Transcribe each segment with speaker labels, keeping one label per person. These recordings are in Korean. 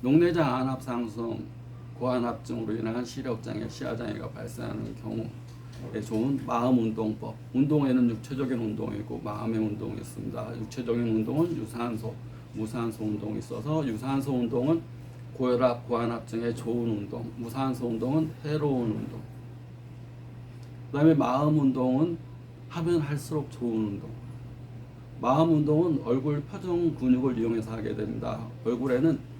Speaker 1: 녹내장 안압 상승, 고안압증으로 인한 시력장애, 시야장애가 발생하는 경우에 좋은 마음 운동법. 운동에는 육체적인 운동이고 마음의 운동이 있습니다. 육체적인 운동은 유산소, 무산소 운동이 있어서 유산소 운동은 고혈압, 고안압증에 좋은 운동, 무산소 운동은 해로운 운동. 그다음에 마음 운동은 하면 할수록 좋은 운동. 마음 운동은 얼굴 표정 근육을 이용해서 하게 됩니다. 얼굴에는 어,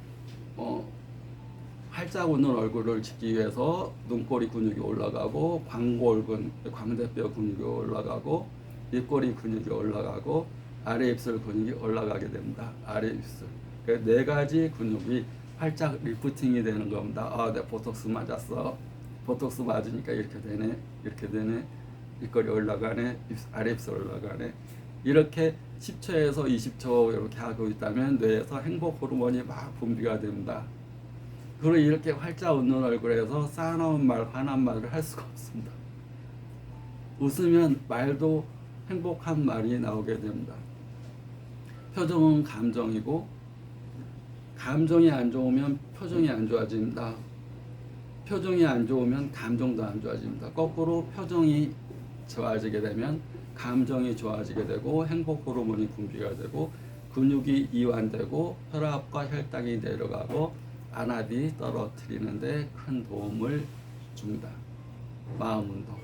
Speaker 1: 활짝 웃는 얼굴을 짓기 위해서 눈꼬리 근육이 올라가고 광골근, 광대뼈 근육이 올라가고 입꼬리 근육이 올라가고 아래 입술 근육이 올라가게 됩니다. 아래 입술. 그네 가지 근육이 활짝 리프팅이 되는 겁니다. 아, 내 보톡스 맞았어. 보톡스 맞으니까 이렇게 되네. 이렇게 되네. 입꼬리 올라가네. 입- 아래 입술 올라가네. 이렇게 10초에서 20초 이렇게 하고 있다면 뇌에서 행복 호르몬이 막 분비가 됩니다. 그리고 이렇게 활짝 웃는 얼굴에서 싸나운 말, 화난 말을 할 수가 없습니다. 웃으면 말도 행복한 말이 나오게 됩니다. 표정은 감정이고 감정이 안 좋으면 표정이 안 좋아집니다. 표정이 안 좋으면 감정도 안 좋아집니다. 거꾸로 표정이 좋아지게 되면 감정이 좋아지게 되고 행복 호르몬이 분비가 되고 근육이 이완되고 혈압과 혈당이 내려가고 안압이 떨어뜨리는데 큰 도움을 줍니다. 마음 운동.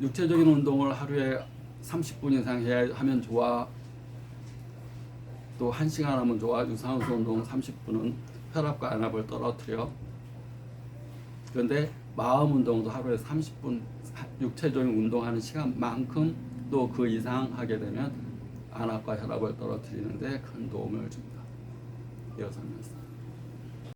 Speaker 1: 육체적인 운동을 하루에 30분 이상 해야 하면 좋아. 또 1시간 하면 좋아. 유산소 운동 30분은 혈압과 안압을 떨어뜨려. 그런데 마음 운동도 하루에 30분 육체적인 운동하는 시간만큼 또 그 이상 하게 되면 안압과 혈압을 떨어뜨리는데 큰 도움을 줍니다. 이어서.